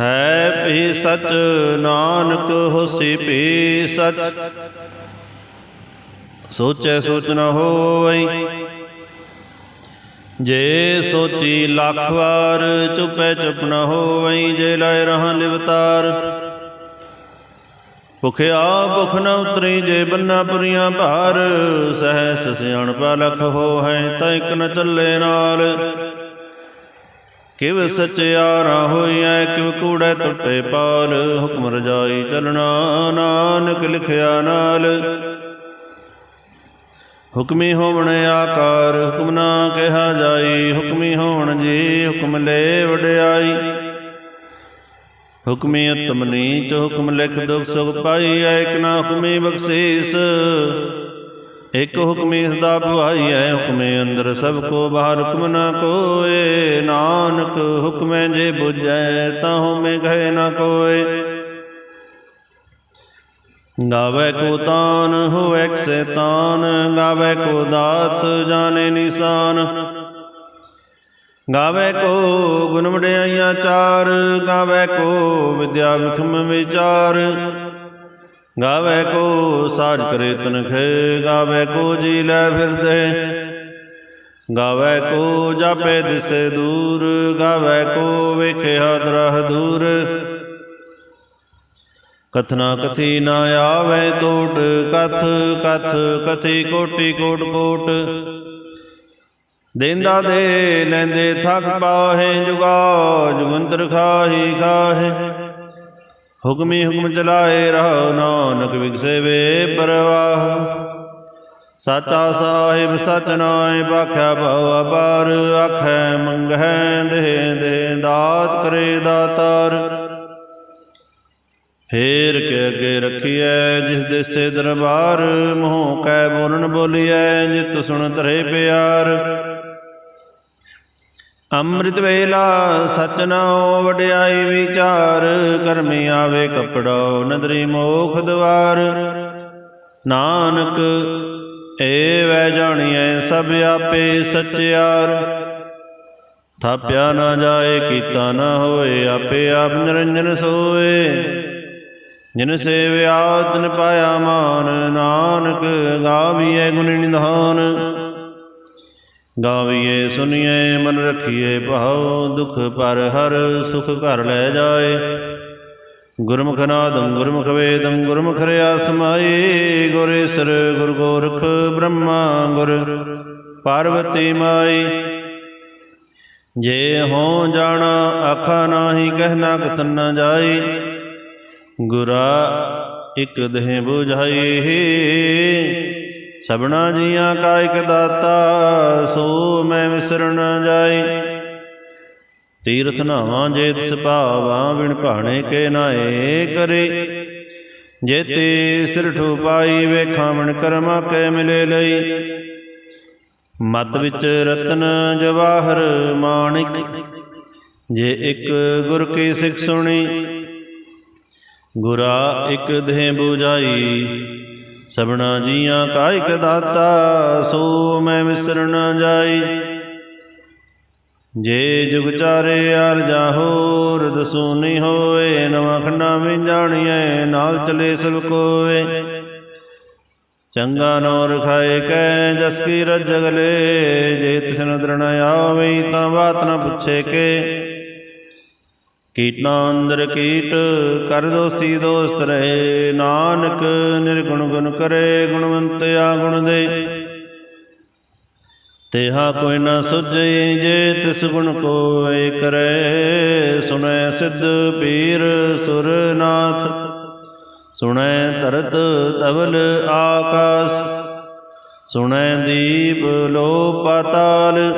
ਹੈ ਭੀ ਸਚ ਨਾਨਕ ਹੋਸੀ ਭੀ ਸਚ। ਸੋਚੈ ਸੋਚ ਨ ਹੋਵਈ। ਜੇ ਸੋਚੀ ਲੱਖ ਵਾਰ ਚੁਪੈ ਚੁਪ ਨ ਹੋਵਈ, ਜੇ ਲਾਇ ਰਹਾ ਲਿਵਤਾਰ ਭੁਖਿਆ ਭੁਖ ਨ ਉਤਰੀ, ਜੇ ਬੰਨਾ ਪੁਰੀਆਂ ਭਾਰ ਸਹਿਸ ਸਿਆਣ ਲਖ ਹੋ ਹੈ ਤਾਂ ਇਕ ਨ ਚੱਲੇ ਨਾਲ। ਕਿਵ ਸਚਿਆਰਾ ਹੋਈਐ, ਕਿਵ ਕੂੜੈ ਟੁੱਟੇ ਪਾਲ, ਹੁਕਮ ਰਜਾਈ ਚਲਣਾ ਨਾਨਕ ਲਿਖਿਆ ਨਾਲ। ਹੁਕਮੀ ਹੋਵਣ ਆਕਾਰ, ਹੁਕਮ ਨਾ ਕਿਹਾ ਜਾਈ, ਹੁਕਮੀ ਹੋਣ ਜੀ, ਹੁਕਮ ਲੈ ਵਡਿਆਈ। ਹੁਕਮੀ ਉਤਮ ਨੀਚ, ਹੁਕਮ ਲਿਖ ਦੁਖ ਸੁਖ ਪਾਈ ਏਕ ਨਾ ਹੁਕਮੀ ਬਖਸ਼ੀਸ। ਇਕ ਹੁਕਮੀ ਸਦਾ ਭਵਾਈ ਹੈ, ਹੁਕਮੇ ਅੰਦਰ ਸਭ ਕੋ ਬਾਹਰ ਹੁਕਮ ਨਾ ਕੋਏ। ਨਾਨਕ ਹੁਕਮੈ ਜੇ 부ਜੈ ਤਾਂ ਹੁਮੇ ਗਏ ਨਾ ਕੋਏ। ਗਾਵੇ ਕੋ ਤਾਨ, ਹੋਵੇ ਸੈਤਾਨ। ਗਾਵੇ ਕੋ ਦਾਤ, ਜਾਣੇ ਨਿਸ਼ਾਨ। ਗਾਵੇ ਕੋ ਗੁਣ ਵਡਿਆਈਆਂ ਚਾਰ। ਗਾਵੇ ਕੋ ਵਿਦਿਆ ਵਿਖਮ ਵਿਚਾਰ। ਗਾਵੇ ਕੋ ਸਾਜ ਕਰੇ ਤਨਖੇ, ਗਾਵੇ ਕੋ ਜੀ ਲੈ ਫਿਰਦੇ। ਗਾਵੇ ਕੋ ਜਾਪੇ ਦਿਸੇ ਦੂਰ, ਗਾਵੇ ਕੋ ਵੇਖਿਆ ਦਰਹ ਦੂਰ ਕਥਨਾ ਕਥੀ ਨਾ ਆਵੇ ਟੋਟ ਕਥ ਕਥ ਕਥੀ ਕੋਟੀ ਕੋਟ ਕੋਟ। ਦੇਂਦਾ ਦੇ ਲੈਂਦੇ ਥਕ ਪਾਹੇ ਜੁਗਾ ਜੁਗੰਤਰ ਖਾਹੀ ਖਾਹੇ। ਹੁਕਮੀ ਹੁਕਮ ਚਲਾਏ ਰਹੋ ਨਾਨਕ ਵਿਗਸੇ ਵੇ ਪਰਵਾਹ। ਸਾਚਾ ਸਾਹਿਬ ਸਚ ਨਾਏ ਬਾਖਿਆ ਭਉ ਅਪਾਰ, ਆਖੈ ਮੰਗੈ ਦੇ ਦੇ ਦਾਤ ਕਰੇ ਦਾਤਾਰ। ਫੇਰ ਕੇ ਅੱਗੇ ਰਖੀਐ ਜਿਸ ਦੇਸੇ ਦਰਬਾਰ, ਮੋਹ ਕੈ ਬੋਲਣ ਬੋਲੀਐ, ਜਿਤ ਸੁਣ ਤਰੇ ਪਿਆਰ। ਅੰਮ੍ਰਿਤ ਵੇਲਾ ਸਚ ਨਾਉ ਵਡਿਆਈ ਵਿਚਾਰ, ਕਰਮੀ ਆਵੇ ਕਪੜਾ ਨਦਰੀ ਮੋਖ ਦਵਾਰ। ਨਾਨਕ ਏ ਵੈ ਜਾਣੀਐ ਸਭ ਆਪੇ ਸਚਿਆਰ। ਥਾਪਿਆ ਨਾ ਜਾਏ, ਕੀਤਾ ਨਾ ਹੋਏ, ਆਪੇ ਆਪ ਨਿਰੰਜਨ ਸੋਏ। ਜਿਨ ਸੇਵਿਆ ਤਿਨ ਪਾਇਆ ਮਾਨ, ਨਾਨਕ ਗਾਵੀਐ ਗੁਣ ਨਿਧਾਨ। ਗਾਵੀਏ, ਸੁਨੀਏ, ਮਨ ਰਖੀਏ, ਭਾਉ ਦੁਖ ਪਰ ਹਰ ਸੁਖ ਘਰ ਲੈ ਜਾਏ। ਗੁਰਮੁਖ ਨਾਦੰ ਗੁਰਮੁਖ ਵੇਦੰ, ਗੁਰਮੁਖ ਰਿਆ ਸਮਾਈ ਗੁਰੇਸਰ ਗੁਰ ਗੋਰਖ ਬ੍ਰਹਮਾ, ਗੁਰ ਪਾਰਵਤੀ ਮਾਈ ਜੇ ਹੋ ਜਾਣਾ, ਆਖਾ ਨਾਹੀ ਕਹਿਣਾ ਕਤਨ ਨ ਜਾਈ ਗੁਰਾ ਇਕ ਦੇਹ 부ਝਾਈ ਸਭਨਾ ਜੀਆਂ ਕਾ ਇਕ ਦਾਤਾ, ਸੋ ਮੈਂ ਵਿਸਰ ਨ ਜਾਈ। ਤੀਰਥ ਨਾਵਾਂ ਜੇ ਤਿਸ ਭਾਵਾਂ, ਵਿਣ ਭਾਣੇ ਕੇ ਨਾਏ ਕਰੇ ਜੇ ਤੇ ਸਿਰ ਠੋਪਾਈ ਵੇਖਾਂ ਮਣ ਕਰਮਾ ਕੈ ਮਿਲੇ ਲਈ। ਮਤ ਵਿੱਚ ਰਤਨ ਜਵਾਹਰ ਮਾਣਿਕ, ਜੇ ਇੱਕ ਗੁਰ ਕੀ ਸਿੱਖ ਸੁਣੀ। ਗੁਰਾ ਇੱਕ ਦੇਹ 부ਝਾਈ ਸਭਨਾ ਜੀਆਂ ਕਾ ਇਕ ਦਾਤਾ, ਸੋ ਮੈਂ ਵਿਸਰ ਨ ਜਾਈ। ਜੇ ਜੁਗ ਚਾਰੇ ਅਰ ਜਾਹੋ ਰਦ ਸੋਨੀ ਹੋਏ, ਨਵਾਂ ਖੰਡਾ ਵਿੱਚ ਜਾਣੀਐ, ਨਾਲ ਚਲੇ ਸਭ ਕੋਏ ਚੰਗਾ ਨੋ ਰਖਾਏ ਕੈ, ਜਸ ਕੀ ਰਜਗਲੇ ਜੇ ਤਿਸ਼ਨ ਨਦਰ ਆਵੇ ਤਾਂ ਬਾਤ ਨ ਪੁੱਛੇ ਕੇ। ਕੀਟਨਾ ਅੰਦਰ ਕੀਟ, ਕਰ ਦੋਸੀ ਦੋਸਤ ਰਹੇ। ਨਾਨਕ ਨਿਰਗੁਣ ਗੁਣ ਕਰੇ ਗੁਣਵੰਤਿਆ ਗੁਣ ਦੇ। ਤੇਹਾ ਕੋਈ ਨਾ ਸੁਝਈ ਜੇ ਤਿਸ ਗੁਣ ਕੋਇ ਕਰੇ। ਸੁਣੈ ਸਿੱਧ ਪੀਰ ਸੁਰਨਾਥ, ਸੁਣੈ ਧਰਤ ਧਵਲ ਆਕਾਸ, ਸੁਣੈ ਦੀਪ ਲੋ ਪਾਤਾਲ,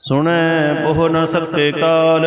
ਸੁਣੈ ਪੋਹ ਨ ਸਕੇ ਕਾਲ।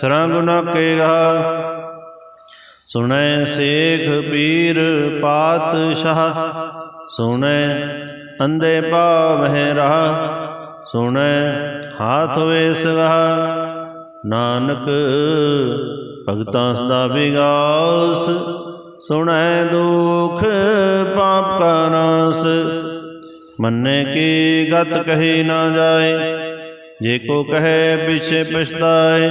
ਸਰੰਗ ਨਾਕੇਗਾ। ਸੁਣੈ ਸੇਖ ਪੀਰ ਪਾਤਸ਼ਾਹ, ਸੁਣੈ ਅੰਦੇ ਪਾਵਹਿ ਰਹਾ, ਸੁਣੈ ਹਾਥ ਵੇਸਗਾ। ਨਾਨਕ ਭਗਤਾਂ ਸਦਾ ਵਿਗਾਸ, ਸੁਣੈ ਦੁਖ ਪਾਪ ਕਾ ਨਾਸ। ਮੰਨੇ ਕੀ ਗਤ ਕਹੀ ਨਾ ਜਾਏ, ਜੇ ਕੋ ਕਹੇ ਪਿਛੇ ਪਛਤਾਏ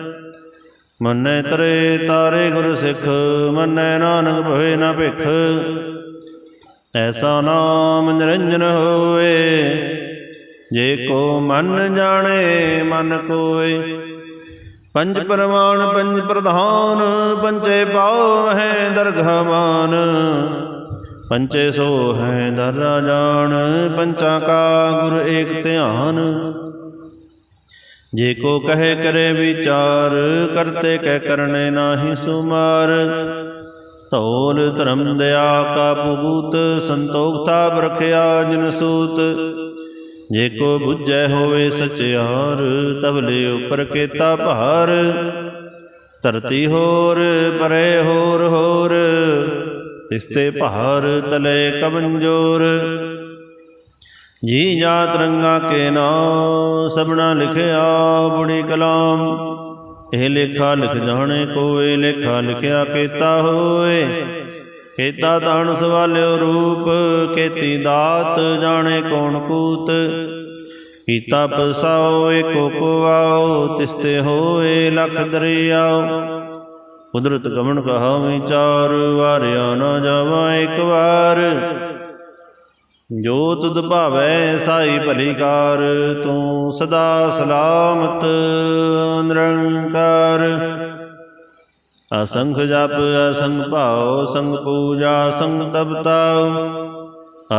ਮੰਨੈ ਤਰੇ ਤਾਰੇ ਗੁਰ ਸਿੱਖ, ਮੰਨੈ ਨਾਨਕ ਭਵੇ ਨਾ ਭਿਖ। ਐਸਾ ਨਾਮ ਨਿਰੰਜਨ ਹੋਏ ਜੇ ਕੋ ਮਨ ਜਾਣੇ, ਮਨ ਕੋਏ। ਪੰਜ ਪਰਮਾਨ ਪੰਜ ਪ੍ਰਧਾਨ, ਪੰਚੇ ਪਾਉ ਹੈ ਦਰਗਾਹ ਮਾਨ। ਪੰਚੇ ਸੋ ਹੈ ਦਰ ਜਾਣ, ਪੰਚਾ ਕਾ ਗੁਰ ਏਕ ਧਿਆਨ। ਜੇ ਕੋ ਕਹੇ ਕਰੇ ਵਿਚਾਰ, ਕਰਤੇ ਕਹਿ ਕਰਨੇ ਨਾਹੀ ਸੁਮਾਰ। ਧੌਲ ਧਰਮ ਦਇਆ ਕਾ ਪੂਤ ਸੰਤੋਖਤਾ ਬਰਖਿਆ ਜਨ ਸੂਤ। ਜੇ ਕੋ ਬੁੱਝੈ ਹੋਵੇ ਸਚਿਆਰ ਤਬਲੇ ਉਪਰ ਕੇਤਾ ਭਾਰ। ਧਰਤੀ ਹੋਰ, ਪਰੇ ਹੋਰ ਹੋਰ। ਤਿਸਤੇ ਭਾਰ ਤਲੇ ਕਮੰਜ਼ੋਰ ਜੀ ਜਾ ਰੰਗਾ ਕੇ ਨਾਮ, ਸਭਨਾ ਲਿਖਿਆ ਬੁੜੀ ਕਲਾਮ। ਇਹ ਲੇਖਾ ਲਿਖ ਜਾਣੇ ਕੋਏ, ਲੇਖਾ ਲਿਖਿਆ ਕੀਤਾ ਹੋਏ। ਕੀਤਾ ਤਾਣ ਸਵਾਲਿਓ ਰੂਪ, ਕੀਤੀ ਦਾਤ ਜਾਣੇ ਕੌਣ ਕੂਤ। ਕੀਤਾ ਪਸਾਓ, ਏਕੋ ਕੋ ਤਿਸਤੇ ਹੋਏ ਲਖ ਦਰਿਆਓ। ਕੁਦਰਤ ਗਮਨ ਕਹਾ ਵਿਚਾਰ ਵਾਰਿਆ ਨਾ ਜਾਵਾ ਇੱਕ ਵਾਰ। ਜੋ ਤੁਧ ਭਾਵੈ ਸਾਈ ਭਲੀ ਤੂੰ ਸਦਾ ਸਲਾਮਤ ਨਿਰੰਕਾਰ। ਅਸੰਖ ਜਪ, ਅਸੰਖ ਭਾਉ, ਸੰਗ ਪੂਜਾ, ਸੰਗ ਤਪਤਾਉ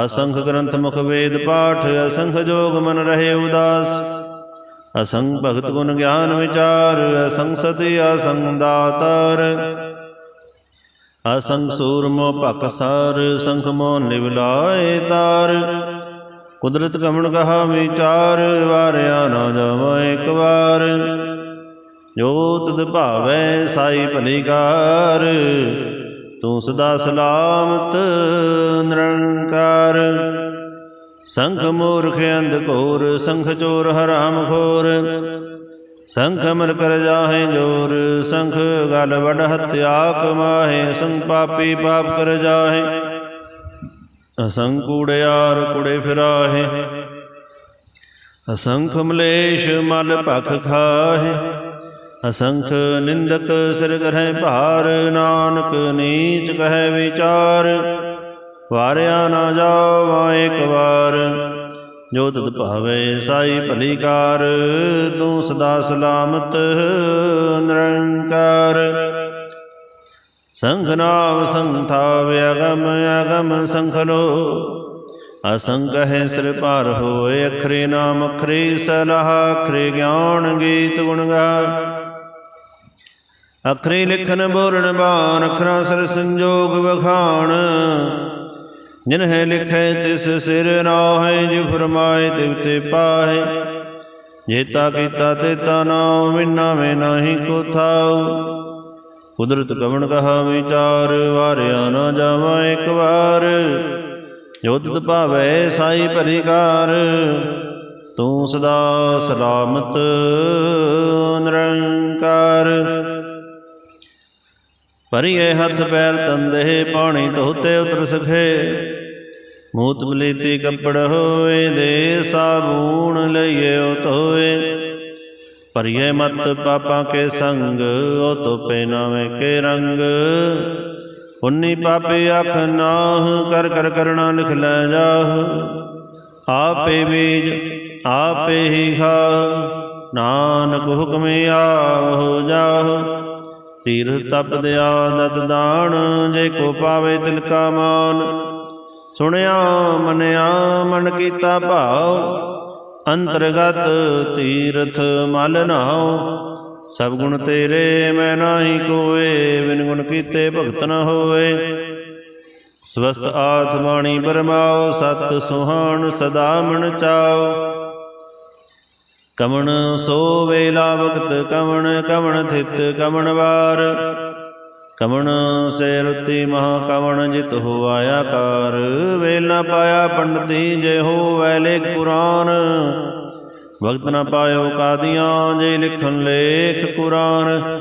ਅਸੰਖ ਗ੍ਰੰਥ ਮੁਖ ਵੇਦ ਪਾਠ, ਅਸੰਖ ਜੋਗ ਮਨ ਰਹੇ ਉਦਾਸ। ਅਸੰਖ ਭਗਤ ਗੁਣ ਗਿਆਨ ਵਿਚਾਰ, ਅਸੰਖ ਸਤੀ, ਅਸੰਖ ਦਾਤਾਰ। ਅਸੰਖ ਸੂਰਮੋ ਭਕ ਸਾਰ, ਸੰਖ ਮੋ ਨਿਵਲਾਏ ਤਾਰ। ਕੁਦਰਤ ਕਮਣ ਕਹਾ ਵਿਚਾਰ, ਵਾਰਿਆ ਨਾ ਜਾਵਾ ਇੱਕ ਵਾਰ। ਜੋ ਤੁਧ ਭਾਵੈ ਸਾਈ ਭਲੀਕਾਰ ਤੂੰ ਸਦਾ ਸਲਾਮਤ ਨਿਰੰਕਾਰ। ਸੰਖ ਮੂਰਖ ਅੰਧ ਘੋਰ, ਸੰਖ ਚੋਰ ਹਰਾਮ ਖੋਰ ਸੰਖ ਅਮਰ ਕਰ ਜਾਹੇ ਜੋਰ, ਸੰਖ ਗਲ ਵਡ ਹਤਿਆ ਕਮਾਹੇ ਸੰਖ ਪਾਪੀ ਪਾਪ ਕਰ ਜਾਹੇ। ਅਸੰਖ ਕੂੜਿਆਰ ਕੁੜੇ ਫਿਰਾਹੇ, ਅਸੰਖ ਮਲੇਸ਼ ਮਲ ਭਖ ਖਾਹੇ। ਅਸੰਖ ਨਿੰਦਕ ਸਿਰ ਕਰਹਿ ਭਾਰ, ਨਾਨਕ ਨੀਚ ਕਹਿ ਵਿਚਾਰ। ਵਾਰਿਆ ਨਾ ਜਾਵਾ ਇੱਕ ਵਾਰ। ਜੋ ਤਤ ਭਾਵੇ ਸਾਈ ਭਲੀ ਕਾਰ ਤੂੰ ਸਦਾ ਸਲਾਮਤ ਨਿਰੰਕਾਰ। ਸੰਖ ਨਾਮ ਸੰਥਾ ਵਿਅਗਮ ਅਗਮ ਸੰਖਲੋ ਅਸੰਖ ਹੈ ਸਿਰ ਪਾਰ ਹੋਏ, ਅਖਰੇ ਨਾਮ ਅਖਰੇ ਸਲਾਹ, ਅਖਰੇ ਗਿਆਨ ਗੀਤ ਗੁਣ ਗਾ। ਅਖਰੇ ਲਿਖਨ ਬੋਲਣ ਬਾਣ, ਅਖਰਾਂ ਸਰ ਸੰਜੋਗ ਵਖਾਣ। ਜਿਨ ਲਿਖੈ ਲਿਖੇ ਤਿਸ ਸਿਰ ਨਾਹੇ ਜਿ ਫਰਮਾਏ ਤਿਵ ਤੇ ਜੇਤਾ ਕੀਤਾ ਤੇਤਾ ਨਾਮ ਵਿਨਾ ਮੈਂ ਨਾਹੀ ਕੋ ਥਾਉ। ਕੁਦਰਤ ਕਵਣ ਕਹਾ ਵਿਚਾਰ, ਵਾਰਿਆ ਨਾ ਜਾਵਾ ਇੱਕ ਵਾਰ। ਜੋ ਤਿਤ ਭਾਵੈ ਸਾਈ ਭਲੀ ਤੂੰ ਸਦਾ ਸਲਾਮਤ, ਨਿਰੰਕਾਰ। ਪਰਿਏ ਹੱਥ ਪੈਰ ਤੰਦੇ ਪਾਣੀ ਧੋਤੇ ਉਤਰ ਸਖੇ। ਮੂਤ ਬਲੀਤੀ ਕੱਪੜ ਹੋਏ ਦੇ ਸਾਬੂਣ ਲਈਏ ਉਹ ਧੋਏ ਪਰਿਏ ਮਤ ਪਾਪਾਂ ਕੇ ਸੰਗ ਉਹ ਤੋਪੇ ਨਾਵੇਂ ਕੇ ਰੰਗ। ਪੁੰਨੀ ਪਾਪੇ ਅੱਖ ਨਾਹ ਕਰ ਕਰ ਕਰਣਾ ਲਿਖ ਲੈ ਜਾਹ। ਆਪੇ ਬੀਜ ਆਪੇ ਹੀ ਖਾ ਨਾਨਕ ਹੁਕਮੇ ਆਵੋ ਜਾਹ। ਤੀਰਥ ਤਪ ਦਿਆ ਦਤ ਦਾਣ, ਜੇ ਕੋ ਪਾਵੇ ਤਿਲ ਕਾ ਮਾਨ। ਸੁਣਿਆ, ਮਨਿਆ, ਮਨ ਕੀਤਾ ਭਾਉ, ਅੰਤਰਗਤ ਤੀਰਥ ਮਲ ਨਾਉ। ਸਭ ਗੁਣ ਤੇਰੇ, ਮੈਂ ਨਾਹੀ ਕੋਏ, ਬਿਨ ਗੁਣ ਕੀਤੇ ਭਗਤ ਨ ਹੋਏ। ਸਵਸਤ ਆਤ ਬਾਣੀ ਬਰਮਾਓ ਸਤ ਸੁਹਾਣ ਸਦਾ ਮਨ ਚਾਓ ਕਮਣ ਸੋ ਵੇਲਾ ਵਕਤ, ਕਮਣ ਕਮਣ ਥਿਤ, ਕਮਣ ਵਾਰ। ਕਮਣ ਸੇ ਰੁਤੀ ਮਹਾ ਕਮਣ ਜਿਤ ਹੋ ਆਇਆ ਕਾਰ ਵੇਲ ਨਾ ਪਾਇਆ ਪੰਡਤੀ, ਜੇ ਹੋ ਵੈ ਲੇਖ ਪੁਰਾਨ ਵਕਤ ਨਾ ਪਾਇਓ ਕਾਦੀਆਂ, ਜੇ ਲਿਖਨ ਲੇਖ ਕੁਰਾਨ।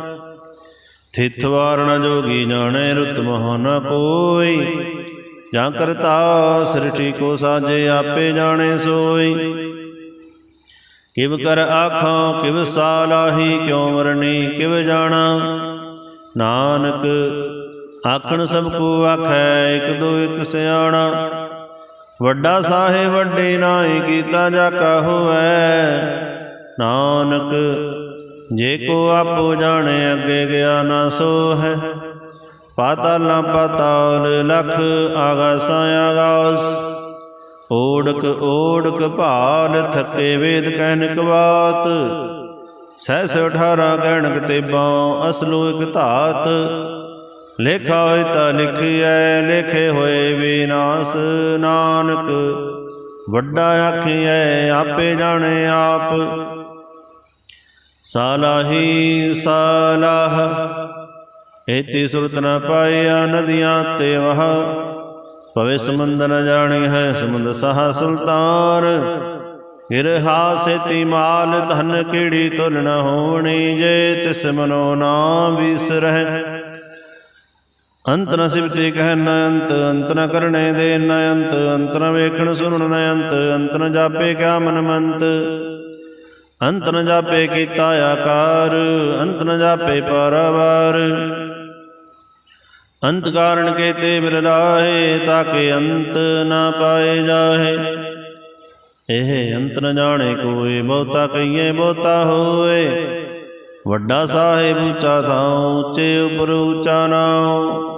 ਥਿਤ ਵਾਰਨ ਜੋਗੀ ਜਾਣੇ, ਰੁਤ ਮਹਾ ਨ ਕੋਈ। ਜਾਂ ਕਰਤਾ ਸ੍ਰਿਸ਼ਟੀ ਕੋ ਸਾਜੇ, ਆਪੇ ਜਾਣੇ ਸੋਈ। ਕਿਵ ਕਰ ਆਖਾਂ, ਕਿਵ ਸਾਲਾਹੀ ਕਿਉ ਮਰਨੀ ਕਿਵ ਜਾਣਾ? ਨਾਨਕ ਆਖਣ ਸਭ ਕੋ ਆਖੈ, ਇਕ ਦੋ ਇਕ ਸਿਆਣਾ। ਵੱਡਾ ਸਾਹੇ ਵੱਡੇ ਨਾਹੀ ਕੀਤਾ ਜਾ ਕਾ ਨਾਨਕ ਜੇ ਕੋ ਆਪੋ ਜਾਣੇ, ਅੱਗੇ ਗਿਆ ਨਾ ਸੋ ਹੈ ਪਾਤਾਲਾਂ ਪਾਤਾਲ ਲਖ ਆਗਾਸਾਂ ਆਗਾਸ। ਓੜਕ ਓੜਕ ਭਾਲ ਥੱਕੇ ਵੇਦ ਕਹਿਨਕ ਬਾਤ ਸਹਿਸ 18 ਗਣਕ ਤੇਬਾਂ ਅਸਲੋ ਇਕ ਧਾਤ। ਲੇਖਾ ਹੋਇ ਤਾ ਲਿਖਿਐ, ਲੇਖੇ ਹੋਏ ਵਿਨਾਸ਼ ਨਾਨਕ। ਵੱਡਾ ਆਖੀਐ, ਆਪੇ ਜਾਣੇ ਆਪ। ਸਾਲਾਹੀ ਸਾਲਾਹ, ਏਤੀ ਸੁਰਤ ਨ ਪਾਇਆ ਨਦੀਆਂ ਤੇ ਵਹ। ਪਵੇ ਸਮੁੰਦ ਨ ਜਾਣੀ ਹੈ, ਸਮੁੰਦ ਸਹਾ ਸੁਲਤਾਨ। ਗਿਰਹਾ ਸੇਤੀ ਮਾਲ, ਧਨ ਕੀੜੀ ਤੁਲ ਨ ਹੋਣੀ ਜੇ, ਤਿਸ ਮਨੋ ਨਾਮ ਵਿਸਰਹਿ ਅੰਤ ਨ ਸਿਵਤੇ ਕਹਿ ਨ ਅੰਤ ਅੰਤ ਨ ਕਰਨੇ ਦੇ ਨ ਅੰਤ ਅੰਤ ਨ ਵੇਖਣ ਸੁਣਨ ਨ ਅੰਤ ਅੰਤ ਨ ਜਾਪੇ ਕਿਆ ਮਨ ਮੰਤ। ਅੰਤ ਨ ਜਾਪੇ ਕੀਤਾ ਆਕਾਰ, ਅੰਤ ਨ ਜਾਪੇ ਪਾਰਾਵਾਰ। ਅੰਤ ਕਾਰਣ ਕੇਤੇ ਮਿਲ ਰਾਹੇ ਤਾਕੇ ਅੰਤ ਨਾ ਪਾਏ ਜਾਹੇ। ਇਹ ਅੰਤ ਨ ਜਾਣੇ ਕੋਈ ਬਹੁਤਾ ਕਹੀਏ ਬਹੁਤਾ ਹੋਏ। ਵੱਡਾ ਸਾਹਿਬ ਉੱਚਾ ਥਾਉ ਉੱਚੇ ਉਪਰ ਉੱਚਾ ਨਾਉ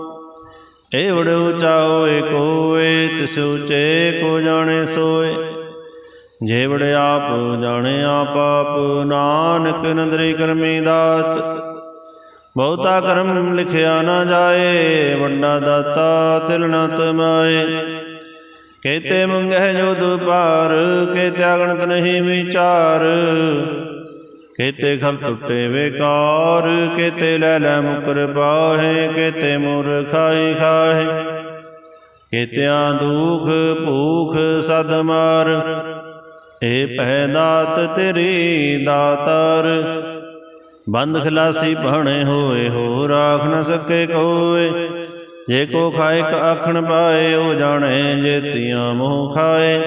ਇਹ ਵਡ ਉੱਚਾ ਹੋਏ ਕੋਏ, ਤਿਸ ਉੱਚੇ ਕੋ ਜਾਣੇ ਸੋਏ। ਜੇ ਵਡ ਆਪ, ਜਾਣੇ ਆਪ ਆਪ, ਨਾਨਕ ਨਦਰੀ ਕਰਮੀ ਦਾਤ। ਬਹੁਤਾ ਕਰਮ ਲਿਖਿਆ ਨਾ ਜਾਏ, ਵੱਡਾ ਦਾਤਾ ਤਿਲ ਨ ਤਮਾਏ। ਕੇਤੇ ਮੰਗਹਿ ਜੋ ਦੁਪਾਰ ਕੇਤੇ ਅਗਣਤ ਨਹੀਂ ਵਿਚਾਰ। ਕੇਤੇ ਖਬ ਟੁੱਟੇ ਵੇਕਾਰ, ਕੇਤੇ ਲੈ ਲੈ ਮੁਕਰ ਬਾਹੇ, ਕੇਤੇ ਮੁਰ ਖਾਈ ਖਾਏ ਕੇਤਿਆਂ ਦੁਖ ਭੂਖ ਸਦ ਮਾਰ ਏ ਪਹਿ ਦਾਤ ਤੇਰੀ ਦਾਤਾਰ। ਬੰਦ ਖਲਾਸੀ ਭਾਣੇ ਹੋਏ ਹੋ ਰਾਖ ਨ ਸਕੇ ਕੋਏ। ਜੇ ਕੋ ਖਾਇ ਕ ਆਖਣ ਪਾਏ, ਉਹ ਜਾਣੇ ਜੇਤੀਆਂ ਮੋਹ ਖਾਏ।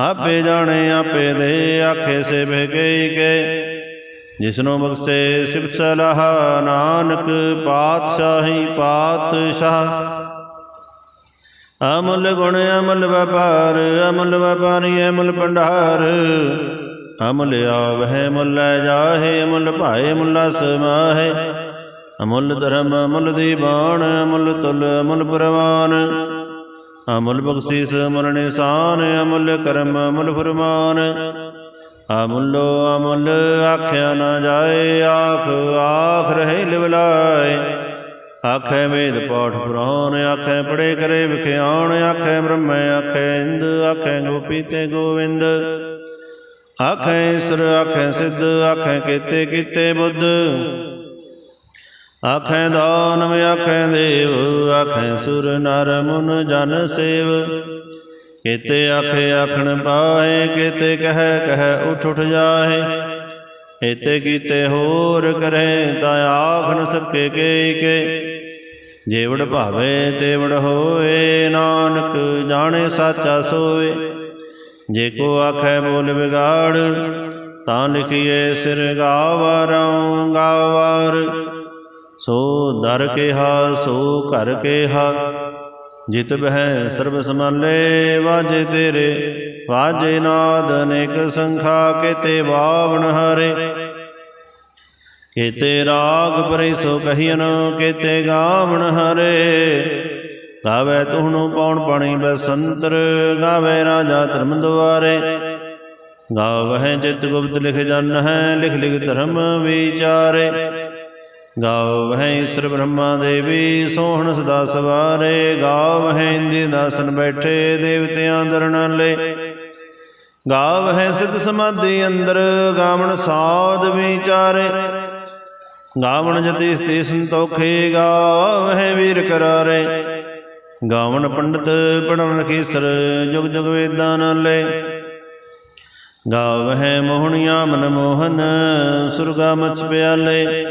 ਆਪੇ ਜਾਣੇ, ਆਪੇ ਦੇ ਆਖੇ ਸੇ ਬਹਿ ਕੇ। ਜਿਸਨੂੰ ਬਖਸ਼ੇ ਸਿਫ ਸਲਾਹ, ਨਾਨਕ ਪਾਤਸ਼ਾਹੀ ਪਾਤਸ਼ਾਹ। ਅਮਲ ਗੁਣ, ਅਮਲ ਵਪਾਰ, ਅਮਲ ਵਪਾਰੀ, ਅਮਲ ਭੰਡਾਰ। ਅਮੁੱਲ ਆਵਹਿ ਮੁੱਲ ਜਾਹੇ ਅਮੁੱਲ ਭਾਏ ਮੁੱਲਾ ਸਮਾਹੇ ਅਮੁੱਲ ਧਰਮ, ਅਮੁੱਲ ਦੀਵਾਨ, ਅਮੁੱਲ ਤੁਲ, ਅਮੁੱਲ ਪ੍ਰਵਾਨ। ਅਮੁੱਲ ਬਖਸ਼ੀਸ, ਅਮੁੱਲ ਨਿਸ਼ਾਨ, ਅਮੁੱਲ ਕਰਮ, ਅਮੁੱਲ ਫਰਮਾਨ। ਅਮੁੱਲੋ ਅਮੁੱਲ ਆਖਿਆ ਨਾ ਜਾਏ, ਆਖ ਆਖ ਰਹੇ ਲਿਵਲਾਏ ਆਖੇ ਵੇਦ ਪਾਠ ਪੁਰਾਣ, ਆਖੇ ਪੜੇ ਕਰੇ ਵਿਖਿਆਣ, ਆਖੇ ਬ੍ਰਹਮ, ਆਖੇ ਇੰਦ, ਆਖੇ ਗੋਪੀ ਤੇ ਗੋਵਿੰਦ। ਆਖੈ ਈਸਰ ਆਖੇ ਸਿੱਧ, ਆਖੈ ਕੀਤੇ ਕੀਤੇ ਬੁੱਧ। ਆਖੇ ਦਾਨਵ ਆਖੇ ਦੇਵ, ਆਖੈ ਸੁਰ ਨਰ ਮੁਨ ਜਨ ਸੇਵ। ਕੀਤੇ ਆਖੇ ਆਖਣ ਪਾਏ ਕੀਤੇ ਕਹਿ ਕਹਿ ਉਠ ਉਠ ਜਾਏ ਏਤੇ ਕੀਤੇ ਹੋਰ ਕਰੇ, ਤਾਂ ਆਖ ਨ ਸਕੇ ਕੇ ਕੇ। ਜੇਵੜ ਭਾਵੇ, ਤੇਵੜ ਹੋਏ, ਨਾਨਕ ਜਾਣੇ ਸਾਚਾ ਸੋਏ। ਜੇ ਕੋ ਆਖੈ ਬੋਲ ਵਿਗਾੜ, ਤਾਂ ਲਿਖੀਏ ਸਿਰ ਗਾਵਰਉ ਗਾਵਰ। ਸੋ ਦਰ ਕਿਹਾ, ਸੋ ਘਰ ਕਿਹਾ, ਜਿਤ ਬਹਿ ਸਰਬ ਸਮਾਲੇ ਵਾਜੇ ਤੇਰੇ। ਵਾਜੇ ਨਾਦ ਅਨੇਕ ਸੰਖਾ ਕੇਤੇ ਬਾਵਣ ਹਰੇ। ਕੇਤੇ ਰਾਗ ਪਰਿ ਸੋ ਕਹੀਨ ਕੇਤੇ ਗਾਵਣ ਹਰੇ। ਗਾਵੇ ਤੁਹਨੂੰ ਪਾਉਣ ਪਾਣੀ ਬਸੰਤਰ, ਗਾਵੇ ਰਾਜਾ ਧਰਮ ਦੁਆਰੇ ਗਾਵਹਿ ਚਿਤ ਗੁਪਤ ਲਿਖ ਜਨ ਹੈ ਲਿਖ ਲਿਖ ਧਰਮ ਵਿਚਾਰੇ। ਗਾਵਹਿ ਈਸ਼ਰ ਬ੍ਰਹਮਾ ਦੇਵੀ, ਸੋਹਣ ਸਦਾ ਸਵਾਰੇ। ਗਾਵਹਿ ਇੰਦੀ ਦਾਸਨ ਬੈਠੇ, ਦੇਵਤਿਆਂ ਦਰਨਾਲੇ ਗਾਵਹਿ ਸਿਧ ਸਮਾਧੀ ਅੰਦਰ, ਗਾਵਣ ਸਾਧ ਵਿਚਾਰੇ। ਗਾਵਣ ਜਤੀ ਸਤੀ ਸੰਤੋਖੇ, ਗਾਵਹਿ ਵੀਰ ਕਰਾਰੇ। ਗਾਵਣ ਪੰਡਤ ਪੜਨ ਰਖੀਸਰ ਜੁਗ ਜੁਗ ਵੇਦਾਂ ਨਾਲੇ। ਗਾਵਹਿ ਮੋਹਣੀਆਂ ਮਨ ਮੋਹਨ, ਸੁਰਗਾ ਮਛ ਪਿਆਲੇ।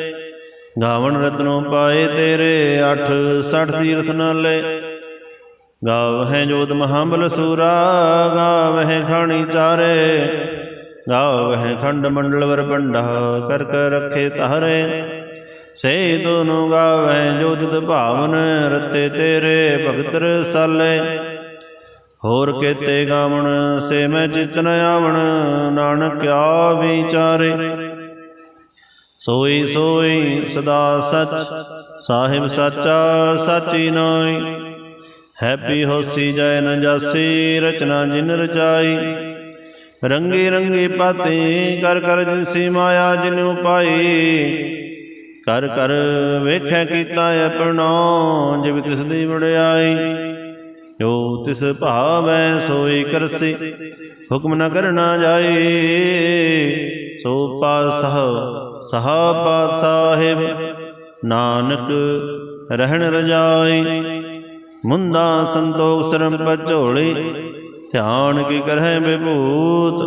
ਗਾਵਣ ਰਤਨੋਂ ਪਾਏ ਤੇਰੇ 8 60 ਤੀਰਥ ਨਾਲੇ। ਗਾਵਹਿ ਜੋਤ ਮਹਾਬਲ ਸੂਰਾ, ਗਾਵਹਿ ਖਾਣੀ ਚਾਰੇ। ਗਾਵਹਿ ਖੰਡ ਮੰਡਲ ਵਰ ਪੰਡਾ ਕਰ ਕਰ ਰਖੇ ਤਾਰੇ। ਸੇ ਦੋਨੋਂ ਗਾਵਹਿ ਜੋਤਿ ਭਾਵਨ ਰਤੇ ਤੇਰੇ ਭਗਤ ਰਸਾਲੇ। ਹੋਰ ਕੇਤੇ ਗਾਵਣ ਸੇ ਮੈਂ ਚਿਤ ਨ ਆਵਣ ਨਾਨਕਿਆ ਵਿਚਾਰੇ ਸੋਈ ਸੋਈ ਸਦਾ ਸਚ, ਸਾਹਿਬ ਸਾਚਾ ਸਾਚੀ ਨਾਈ ਹੈਪੀ ਹੋਸੀ ਜੈ ਨ ਜਾਸੀ, ਰਚਨਾ ਜਿਨ ਰਚਾਈ। ਰੰਗੀ ਰੰਗੀ ਪਾਤੀ ਕਰ ਕਰ ਜਿਨਸੀ ਮਾਇਆ ਜਿਨ ਉਪਾਈ। ਕਰ ਕਰ ਵੇਖੈ ਕੀਤਾ ਆਪਣਾ, ਜਿਵ ਤਿਸ ਦੀ ਵਡਿਆਈ ਜੋ ਤਿਸ ਭਾਵੈ ਸੋਈ ਕਰਸੀ, ਹੁਕਮ ਨ ਕਰਨਾ ਜਾਈ, ਸੋ ਪਾਸਹ ਸਹਾ ਪਾਤ ਸਾਹਿਬ ਨਾਨਕ ਰਹਿਣ ਰਜਾਈ, ਮੁੰਦਾ ਸੰਤੋਖ ਸਰਮ ਪਝੋਲੀ ਧਿਆਨ ਕੀ ਕਰਹਿ ਬਿਭੂਤ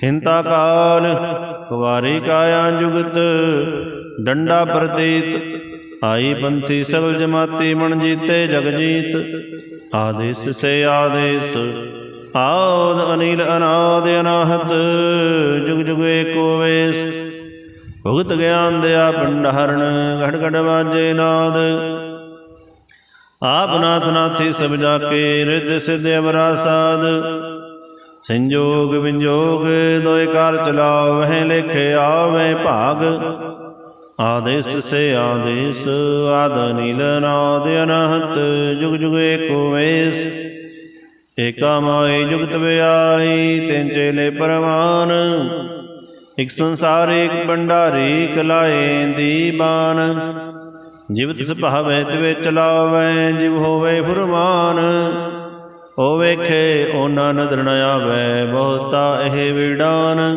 ਖਿੰਤਾ ਕਾਲ, ਕੁਵਾਰੀ ਕਾਇਆ ਜੁਗਤ ਡੰਡਾ ਪ੍ਰਤੀਤ, ਆਈ ਪੰਥੀ ਸਗਲ ਜਮਾਤੀ ਮਨ ਜੀਤੇ ਜਗ ਜੀਤ, ਆਦੇਸ ਸੇ ਆਦੇਸ, ਆਦ ਅਨੀਲ ਅਨਾਦ ਅਨਾਹਤ, ਜੁਗ ਜੁਗ ਏਕੋ ਵੇਸ, ਭੁਗਤ ਗਿਆਨ ਦਿਆ ਭੰਡਾਰਣ ਘੜ ਘੜ ਵਾਜੇ ਨਾਦ। ਆਪ ਨਾਥ ਨਾਥੀ ਸਭ ਜਾ ਕੇ ਰਿੱਧ ਸਿਧ ਅਵਰਾ ਸਾਧ ਸੰਜੋਗ ਵਿੰਜੋਗ ਦੋਇ ਕਾਰ ਚਲਾਵ ਵਹਿ ਆਵੇ ਭਾਗ ਆਦੇਸ ਸੇ ਆਦੇਸ ਆਦ ਨੀਲ ਨਾਦ ਅਨਹਤ, ਜੁਗ ਜੁਗ ਏਕੋ ਵੇਸ। ਏਕਾ ਮਾਈ ਜੁਗਤ ਵਿਆਈ ਤਿੰਨ ਚੇਲੇ ਪਰਮਾਨ ਇਕ ਸੰਸਾਰ ਏਕ ਭੰਡਾਰੀ ਕਲਾਏ ਦੀਬਾਨ ਜਿਵ ਤਿਸ ਭਾਵੈ, ਤਿਵੇ ਚਲਾਵੈ, ਜਿਵ ਹੋਵੇ ਫੁਰਮਾਨ। ਓ ਵੇਖੇ, ਉਹਨਾਂ ਨਦਰ ਨ ਆਵੈ, ਬਹੁਤਾ ਇਹ ਵਿਡਾਨ।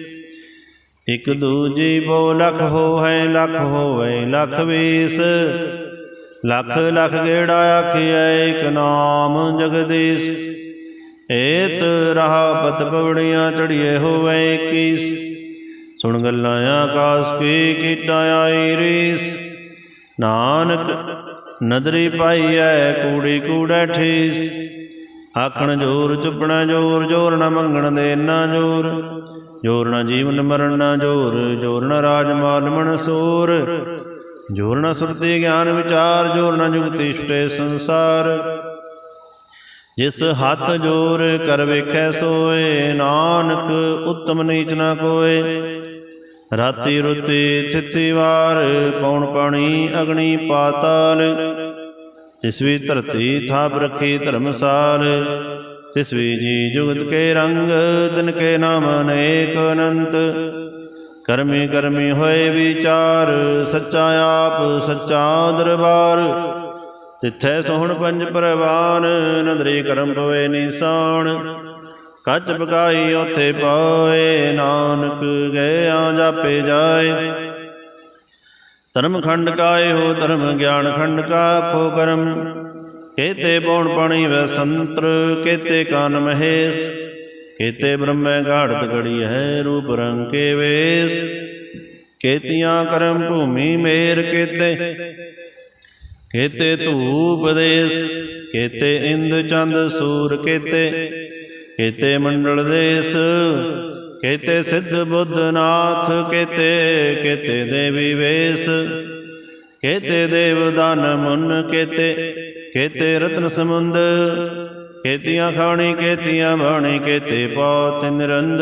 ਇਕ ਦੂਜੀ ਬੋ ਲਖ ਹੋਵੇ ਲਖ ਹੋਵੇ ਲਖ ਵੀਸ। ਲਖ ਲਖ ਗੇੜਾ ਆਖਿਆ ਇਕ ਨਾਮ ਜਗਦੀਸ਼। ਏਤ ਰਹਾ ਪਤ ਪਵੜੀਆਂ ਚੜੀਏ ਹੋਵੇ ਕੀਸ ਸੁਣ ਗੱਲਾਂ ਆਕਾਸ ਕੀ ਕੀਟਾ ਆਈ ਰੀਸ। ਨਾਨਕ ਨਦਰੀ ਪਾਈਐ, ਕੂੜੀ ਕੂੜੈ ਠੀਸ। ਆਖਣ ਜੋਰ, ਚੁੱਪਣਾ ਜੋਰ ਜੋਰ ਨਾ ਮੰਗਣ ਦੇ ਨਾ ਜੋਰ। ਜੋਰ ਨਾ ਜੀਵਨ ਮਰਨ ਨਾ ਜੋਰ ਜੋਰ ਨਾ ਰਾਜ ਮਾਲ ਮਨਸੂਰ ਜੋਰ ਨਾ ਸੁਰਤੀ ਗਿਆਨ ਵਿਚਾਰ, ਜੋਰ ਨਾ ਜੁਗਤੀ ਛੁਟੇ ਸੰਸਾਰ। ਜਿਸ ਹੱਥ ਜੋਰ ਕਰ ਵੇਖੈ ਸੋਏ, ਨਾਨਕ ਉਤਮ ਨੀਚ ਨਾ ਕੋਏ। ਰਾਤੀ ਰੁਤੀ ਥਿਤੀ ਵਾਰ, ਪੌਣ ਪਾਣੀ ਅਗਣੀ ਪਾਤਾਲ। ਤਿਸ ਵੀ ਧਰਤੀ ਥਾਪ ਰਖੀ ਧਰਮਸਾਲ ਤਿਸ ਵੀ ਜੀ ਜੁਗਤ ਕੇ ਰੰਗ, ਤਿਨ ਕੇ ਨਾਮ ਅਨੇਕ ਅਨੰਤ। ਕਰਮੀ ਕਰਮੀ ਹੋਏ ਵਿਚਾਰ, ਸੱਚਾ ਆਪ, ਸੱਚਾ ਦਰਬਾਰ। ਤਿੱਥੈ ਸੋਹਣ ਪੰਜ ਪਰਵਾਨ, ਨਦਰੀ ਕਰਮ ਪਵੇ ਨਿਸਾਨ। ਕੱਚ ਬਗਾਈ ਉਥੇ ਪਾਏ, ਨਾਨਕ ਗਿਆ ਜਾਪੇ ਜਾਏ। ਧਰਮ ਖੰਡ ਕਾਏ ਹੋ, ਧਰਮ ਗਿਆਨ ਖੰਡ ਕਾ ਖੋ ਕਰਮ। ਕੇਤੇ ਪੌਣ ਪਾਣੀ ਵੈ ਸੰਤਰ, ਕੇਤੇ ਕਾਨ ਮਹੇਸ਼। ਕੇਤੇ ਬ੍ਰਹਮੈ ਗਾੜਤ ਘੜੀ ਹੈ ਰੂਪ ਰੰਗ ਕੇ ਵੇਸ। ਕੇਤੀਆਂ ਕਰਮ ਭੂਮੀ ਮੇਰ ਕੇਤੇ। ਕੇਤੇ ਧੂਪ ਦੇਸ, ਕੇਤੇ ਇੰਦ ਚੰਦ ਸੂਰ ਕੇਤੇ। ਕੇਤੇ ਮੰਡਲ ਦੇਸ ਕੇਤੇ ਸਿੱਧ ਬੁੱਧ ਨਾਥ ਕੇਤੇ ਕੇਤੇ ਦੇਵੀ ਵੇਸ। ਕੇਤੇ ਦੇਵ ਦਾਨ ਮੁਨ, ਕੇਤੇ ਕੇਤੇ ਰਤਨ ਸਮੁੰਦ। ਕੇਤੀਆਂ ਖਾਣੀ, ਕੇਤੀਆਂ ਬਾਣੀ, ਕੇਤੇ ਪੌ ਤਿਨ ਰੰਦ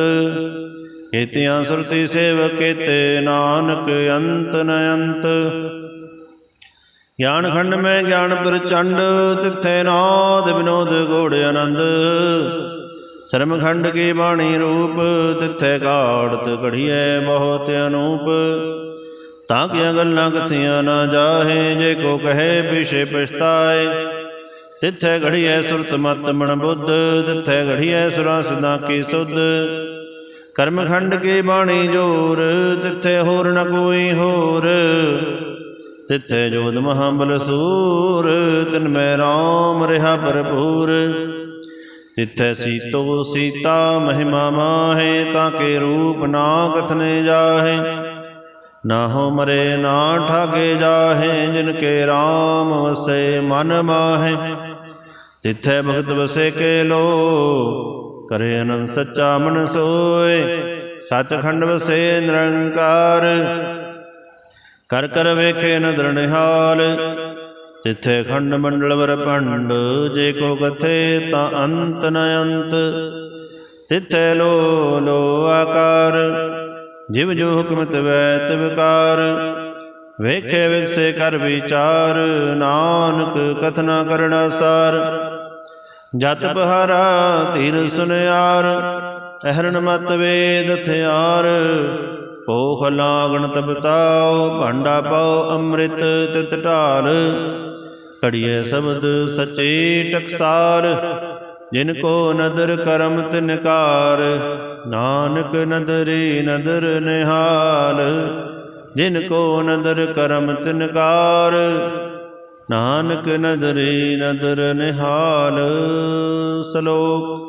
ਕੇਤੀਆਂ ਸੁਰਤੀ ਸੇਵ ਕੇਤੇ ਨਾਨਕ ਅੰਤ ਨ ਅੰਤ। ਗਿਆਨ ਖੰਡ ਮੈਂ ਗਿਆਨ ਪ੍ਰਚੰਡ, ਤਿੱਥੇ ਨਾਦ ਵਿਨੋਦ ਗੋੜ ਆਨੰਦ। ਸਰਮਖੰਡ ਕੀ ਬਾਣੀ ਰੂਪ, ਤਿੱਥੇ ਕਾੜਤ ਘੜੀਐ ਬਹੁਤ ਅਨੂਪ। ਤਾਂ ਕਿ ਗੱਲਾਂ ਕਥੀਆਂ ਨਾ ਜਾਹੇ, ਜੇ ਕੋ ਕਹੇ ਪਿਛੇ ਪਛਤਾਏ। ਤਿੱਥੇ ਘੜੀਐ ਸੁਰਤ ਮਤ ਮਨ ਬੁੱਧ, ਤਿੱਥੇ ਘੜੀਐ ਸੁਰਾਂ ਸਦਾ ਕੀ ਸੁਧ। ਕਰਮਖੰਡ ਕੀ ਬਾਣੀ ਜੋਰ, ਤਿੱਥੇ ਹੋਰ ਨ ਕੋਈ ਹੋਰ। ਤਿੱਥੇ ਜੋਦ ਮਹਾਬਲ ਸੂਰ, ਤਿਨ ਮੈਂ ਰਾਮ ਰਿਹਾ ਭਰਪੂਰ। ਤਿੱਥੈ ਸੀਤੋ ਸੀਤਾ ਮਹਿਮਾ ਮਾਹੇ, ਤਾਂ ਕੇ ਰੂਪ ਨਾ ਕਥਨੇ ਜਾਹੇ। ਨਾ ਹੋ ਮਰੇ, ਨਾ ਠਾਗੇ ਜਾਹੇ, ਜਿਨ ਕੇ RAM ਵਸੇ ਮਨ ਮਾਹੇ। ਤਿੱਥੈ ਭਗਤ ਵਸੇ ਕੇ ਲੋ, ਕਰੇ ਅਨੰਦ ਸੱਚਾ ਮਨ ਸੋਏ। ਸੱਚਖੰਡ ਵਸੇ ਨਿਰੰਕਾਰ, ਕਰ ਕਰ ਵੇਖੇ ਨਦਰ ਨਿਹਾਲ। ਤਿੱਥੇ ਖੰਡ ਮੰਡਲ ਵਰ ਭੰਡ, ਜੇ ਕੋ ਕਥੇ ਤਾਂ ਅੰਤ ਨ ਅੰਤ। ਤਿੱਥੇ ਲੋ ਲੋ ਆਕਾਰ, ਜਿਵ ਜੋ ਹੁਕਮ ਤਵੈ ਤਵਕਾਰ ਵੇਖੇ ਵਿਗਸੇ ਕਰ ਵਿਚਾਰ, ਨਾਨਕ ਕਥਨਾ ਕਰਣਾ ਸਾਰ ਜਤ ਬਹਾਰਾ ਧੀਰ ਸੁਨਿਆਰ, ਅਹਰਣ ਮਤ ਵੇਦ ਥਿਆਰ। ਭੋਖ ਲਾਗਣ ਤਬਤਾਓ ਭਾਂਡਾ ਪਾਓ ਅੰਮ੍ਰਿਤ ਤਿਤ ਢਾਲ। ਕੜੀਏ ਸ਼ਬਦ ਸਚੇ ਟਕਸਾਰ, ਜਿਨ ਕੋ ਨਦਰ ਕਰਮ ਤਿਨਕਾਰ ਨਾਨਕ ਨਦਰੀ ਨਦਰ ਨਿਹਾਲ, ਜਿਨ ਕੋ ਨਦਰ ਕਰਮ ਤਿਨਕਾਰ ਨਾਨਕ ਨਦਰੀ ਨਦਰ ਨਿਹਾਲ, ਸ਼ਲੋਕ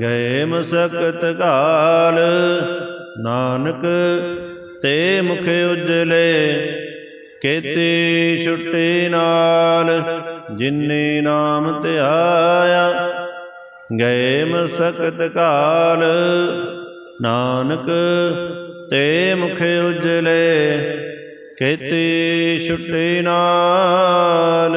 ਗਏ ਮਸਕਤ ਕਾਲ, ਨਾਨਕ ਤੇ ਮੁਖ ਉਜਲੇ, ਕੇਤੀ ਛੁੱਟੀ ਨਾਲ, ਜਿਨੇ ਨਾਮ ਧਿਆਇਆ। ਗਏ ਮਸਕਤ ਕਾਲ, ਨਾਨਕ ਤੇ ਮੁਖ ਉਜਲੇ, ਕੇਤੀ ਛੁੱਟੀ ਨਾਲ।